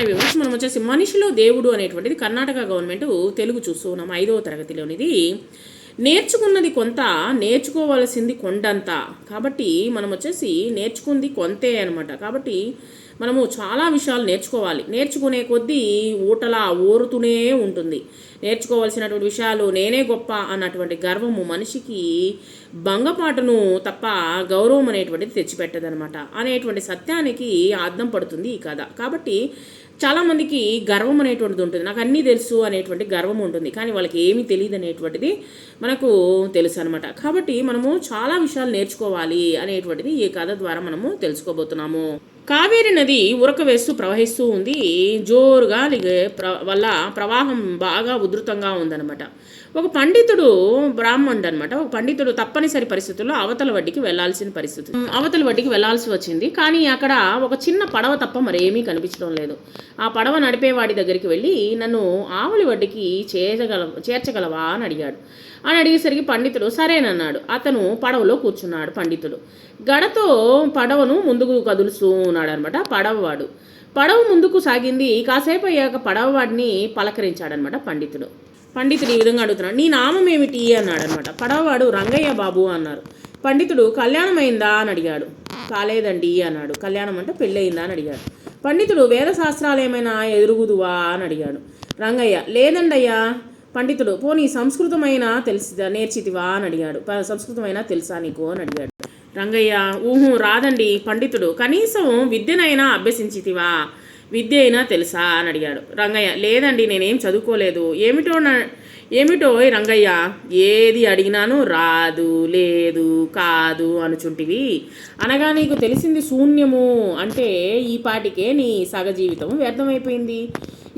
Hi viewers మనం వచ్చేసి మనిషిలో దేవుడు అనేటువంటిది కర్ణాటక గవర్నమెంట్ తెలుగు చూస్తూ ఉన్నాం ఐదవ తరగతిలోనిది. నేర్చుకున్నది కొంత నేర్చుకోవాల్సింది కొండంత. కాబట్టి మనం వచ్చేసి నేర్చుకుంది కొంతే అనమాట కాబట్టి మనము చాలా విషయాలు నేర్చుకోవాలి. నేర్చుకునే కొద్దీ ఊటలా ఓరుతూనే ఉంటుంది. నేర్చుకోవాల్సినటువంటి విషయాలు నేనే గొప్ప అన్నటువంటి గర్వము మనిషికి భంగపాటును తప్ప గౌరవం అనేటువంటిది తెచ్చిపెట్టదనమాట అనేటువంటి సత్యానికి అర్థం పడుతుంది ఈ కథ. కాబట్టి చాలామందికి గర్వం అనేటువంటిది ఉంటుంది. నాకు అన్నీ తెలుసు అనేటువంటి గర్వం ఉంటుంది. కానీ వాళ్ళకి ఏమీ తెలియదు అనేటువంటిది మనకు తెలుసు అనమాట కాబట్టి మనము చాలా విషయాలు నేర్చుకోవాలి అనేటువంటిది ఈ కథ ద్వారా మనము తెలుసుకోబోతున్నాము. కావేరి నది ఉరక వేస్తూ ప్రవహిస్తూ ఉంది. జోరుగా ప్ర వల్ల ప్రవాహం బాగా ఉధృతంగా ఉందన్నమాట. ఒక పండితుడు బ్రాహ్మణుడు అనమాట ఒక పండితుడు తప్పనిసరి పరిస్థితుల్లో అవతల వడ్డీకి వెళ్ళాల్సిన పరిస్థితి. అవతల వడ్డీకి వెళ్ళాల్సి వచ్చింది. కానీ అక్కడ ఒక చిన్న పడవ తప్ప మరేమీ కనిపించడం లేదు. ఆ పడవ నడిపేవాడి దగ్గరికి వెళ్ళి నన్ను ఆవులి వడ్డీకి చేర్చగల చేర్చగలవా అని అడిగాడు. అని అడిగేసరికి పండితుడు సరేనన్నాడు. అతను పడవలో కూర్చున్నాడు పండితుడు. గడతో పడవను ముందుకు కదులుస్తూ ఉన్నాడు అనమాట పడవవాడు. పడవ ముందుకు సాగింది. కాసేపు అయ్యాక పడవవాడిని పలకరించాడనమాట పండితుడు. పండితుడు ఈ విధంగా అడుగుతున్నాడు నీ నామం ఏమిటి? అన్నాడు అనమాట పడవవాడు రంగయ్య బాబు అన్నారు. పండితుడు కళ్యాణం అయిందా? అని అడిగాడు. కాలేదండి అన్నాడు. కళ్యాణం అంటే పెళ్ళయిందా? అని అడిగాడు. పండితుడు వేద శాస్త్రాలు ఏమైనా ఎదురుగుదువా? అని అడిగాడు. రంగయ్య లేదండయ్యా. పండితుడు పోనీ సంస్కృతమైన తెలిసి? నేర్చితివా? అని అడిగాడు. "ప- సంస్కృతమైనా తెలుసా నీకు? అని అడిగాడు. రంగయ్య ఊహు రాదండి పండితుడు. కనీసం విద్యనైనా అభ్యసించితివా? విద్య అయినా తెలుసా అని అడిగాడు. రంగయ్య లేదండి నేనేం చదువుకోలేదు. ఏమిటో నా ఏమిటో రంగయ్య? ఏది అడిగినాను రాదు లేదు కాదు అనుచుంటివి. అనగా నీకు తెలిసింది శూన్యము అంటే ఈ పాటికే నీ సగ జీవితం వ్యర్థమైపోయింది.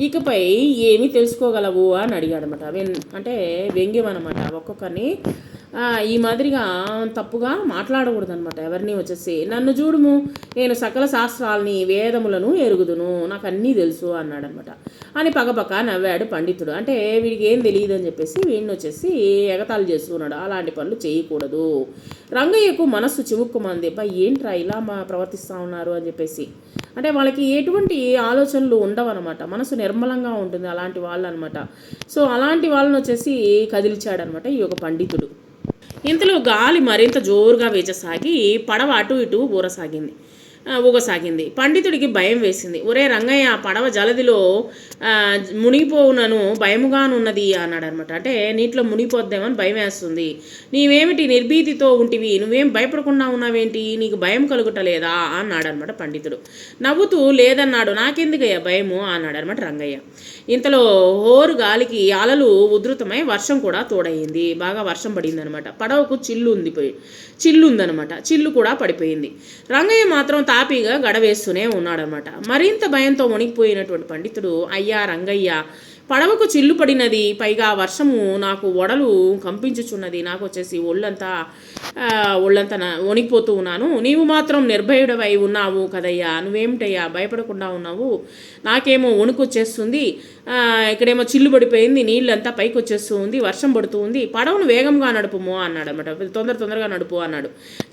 ఇకపై ఏమి తెలుసుకోగలవు అని అడిగాడనమాట వెన్ అంటే వ్యంగ్యం అనమాట ఒక్కొక్కరిని ఈ మాదిరిగా తప్పుగా మాట్లాడకూడదు అనమాట ఎవరిని వచ్చేసి. నన్ను చూడుము నేను సకల శాస్త్రాలని వేదములను ఎరుగుదును నాకు అన్నీ తెలుసు అన్నాడనమాట అని పగపక్క నవ్వాడు పండితుడు. అంటే వీడికి ఏం తెలియదు అని చెప్పేసి వీడిని వచ్చేసి ఎగతాళి చేస్తున్నాడు. అలాంటి పనులు చేయకూడదు. రంగయ్యకు మనస్సు చివుక్కుమంది. బా ఏంట్రా ఇలా మా ప్రవర్తిస్తూ ఉన్నారు అని చెప్పేసి. అంటే వాళ్ళకి ఎటువంటి ఆలోచనలు ఉండవన్నమాట. మనసు నిర్మలంగా ఉంటుంది అలాంటి వాళ్ళు అనమాట సో అలాంటి వాళ్ళని వచ్చేసి కదిలిచాడనమాట ఈ యొక్క పండితుడు. ఇంతలో గాలి మరింత జోరుగా వీచసాగి పడవ అటు ఇటు ఊరసాగింది. ఊగసాగింది. పండితుడికి భయం వేసింది. ఒరే రంగయ్య పడవ జలదిలో మునిగిపోవునను మునిగిపోవునను భయముగానున్నది అన్నాడు అనమాట అంటే నీటిలో మునిగిపోద్దామని భయం వేస్తుంది. నీవేమిటి నిర్భీతితో ఉంటివి? నువ్వేం భయపడకుండా ఉన్నావేంటి? నీకు భయం కలుగుటలేదా? అన్నాడు అనమాట పండితుడు. నవ్వుతూ లేదన్నాడు నాకెందుకయ్యా భయము? అన్నాడు అనమాట రంగయ్య. ఇంతలో హోరు గాలికి అలలు ఉధృతమై వర్షం కూడా తోడయింది. బాగా వర్షం పడింది అనమాట పడవకు చిల్లు ఉంది పోయి చిల్లు ఉందనమాట చిల్లు కూడా పడిపోయింది. రంగయ్య మాత్రం తాపీగా గడవేస్తూనే ఉన్నాడనమాట. మరింత భయంతో మునిగిపోయినటువంటి పండితుడు అయ్యా రంగయ్య పడవకు చిల్లు పడినది పైగా వర్షము నాకు ఒడలు కంపించుచున్నది. నాకు వచ్చేసి ఒళ్ళంతా ఒళ్ళంతా నా- వణికిపోతూ ఉన్నాను. నీవు మాత్రం నిర్భయుడవై ఉన్నావు కదయ్యా. నువ్వేమిటయ్యా? భయపడకుండా ఉన్నావు? నాకేమో వణుకు వచ్చేస్తుంది ఇక్కడేమో చిల్లు పడిపోయింది నీళ్ళంతా పైకి వచ్చేస్తూ ఉంది వర్షం పడుతూ ఉంది పడవను వేగంగా నడుపుము అన్నాడు అనమాట తొందర తొందరగా నడుపు అన్నాడు.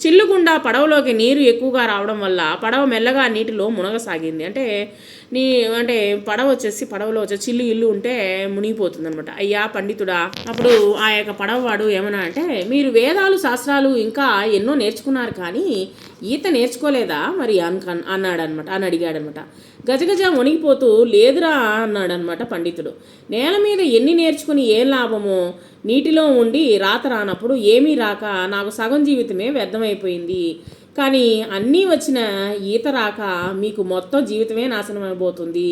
చిల్లుకుండా పడవలోకి నీరు ఎక్కువగా రావడం వల్ల పడవ మెల్లగా నీటిలో మునగసాగింది. అంటే నీ అంటే పడవ వచ్చేసి పడవలో వచ్చే చిల్లు ఇల్లు ఉంటే మునిగిపోతుంది అనమాట అయ్యా పండితుడా అప్పుడు ఆ యొక్క పడవవాడు ఏమన్నా అంటే మీరు వేదాలు శాస్త్రాలు ఇంకా ఎన్నో నేర్చుకున్నారు కానీ ఈత నేర్చుకోలేదా? మరి అన్ అన్నాడు అనమాట అని అడిగాడనమాట గజగజ వణిగిపోతూ లేదురా అన్నాడనమాట పండితుడు. నేల మీద ఎన్ని నేర్చుకుని ఏం లాభమో నీటిలో ఉండి రాత రానప్పుడు ఏమీ రాక నాకు సగం జీవితమే వ్యర్థమైపోయింది. కానీ అన్నీ వచ్చిన ఈత రాక మీకు మొత్తం జీవితమే నాశనం అయిపోతుంది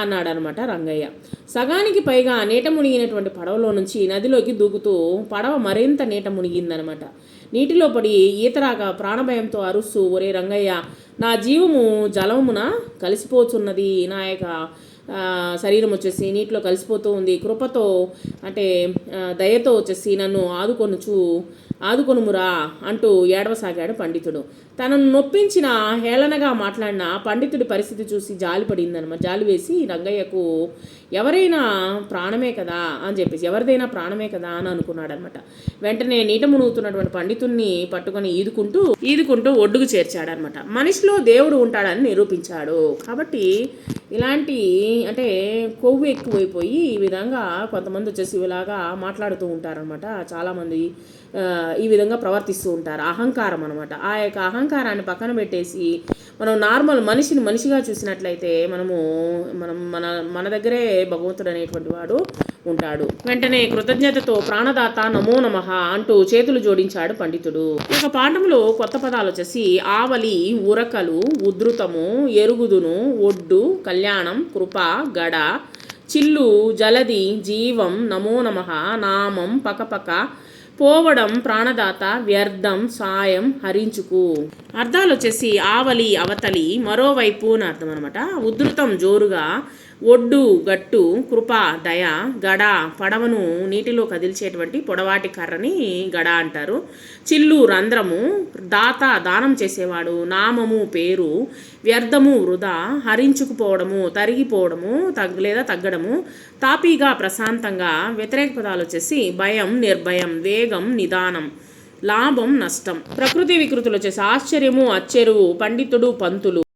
అన్నాడు అనమాట రంగయ్య. సగానికి పైగా నీట మునిగినటువంటి పడవలో నుంచి నదిలోకి దూకుతూ పడవ మరింత నీట మునిగిందనమాట. నీటిలో పడి ఈత రాక ప్రాణభయంతో అరుస్తూ ఒరే రంగయ్య నా జీవము జలమున కలిసిపోతున్నది నా యొక్క శరీరం వచ్చేసి నీటిలో కలిసిపోతూ ఉంది. కృపతో అంటే దయతో వచ్చేసి నన్ను ఆదుకొనుచు ఆదుకొనుమురా అంటూ ఏడవసాగాడు పండితుడు. తనను నొప్పించిన హేళనగా మాట్లాడిన పండితుడి పరిస్థితి చూసి జాలి పడిందనమాట జాలి వేసి రంగయ్యకు ఎవరైనా ప్రాణమే కదా? అని చెప్పేసి ఎవరిదైనా ప్రాణమే కదా? అని అనుకున్నాడు అనమాట వెంటనే నీట మునుగుతున్నటువంటి పండితుణ్ణి పట్టుకొని ఈదుకుంటూ ఈదుకుంటూ ఒడ్డుకు చేర్చాడనమాట. మనిషిలో దేవుడు ఉంటాడని నిరూపించాడు. కాబట్టి ఇలాంటి అంటే కొవ్వు ఎక్కువైపోయి ఈ విధంగా కొంతమంది వచ్చేసి ఇలాగా మాట్లాడుతూ ఉంటారనమాట చాలామంది ఈ విధంగా ప్రవర్తిస్తూ ఉంటారు. అహంకారం అనమాట ఆ యొక్క అహంకారాన్ని పక్కన పెట్టేసి మనం నార్మల్ మనిషిని మనిషిగా చూసినట్లయితే మనము మనం మన మన దగ్గరే భగవంతుడు అనేటువంటి వాడు ఉంటాడు వెంటనే కృతజ్ఞతతో ప్రాణదాత నమో నమ అంటూ చేతులు జోడించాడు పండితుడు. ఇక పాఠంలో కొత్త పదాలు వచ్చేసి ఆవలి ఉరకలు ఉధృతము ఎరుగుదును ఒడ్డు కళ్యాణం కృప గడ చిల్లు జలది జీవం నమో నమ నామం పకపక పోవడం ప్రాణదాత వ్యర్థం సాయం హరించుకు. అర్థాలు వచ్చేసి ఆవలి అవతలి మరోవైపు అని అర్థం అనమాట ఉధృతం జోరుగా ఒడ్డు గట్టు కృప దయ గడ పడవను నీటిలో కదిల్చేటువంటి పొడవాటి కర్రని గడ అంటారు. చిల్లు రంధ్రము దాత దానం చేసేవాడు నామము పేరు వ్యర్థము వృధా హరించుకుపోవడము తరిగిపోవడము తగ్ లేదా తగ్గడము తాపీగా ప్రశాంతంగా వ్యతిరేక పదాలు వచ్చేసి భయం నిర్భయం వేగం నిదానం. లాభం నష్టం. ప్రకృతి వికృతులు వచ్చేసి ఆశ్చర్యము అచ్చెరువు పండితుడు పంతులు.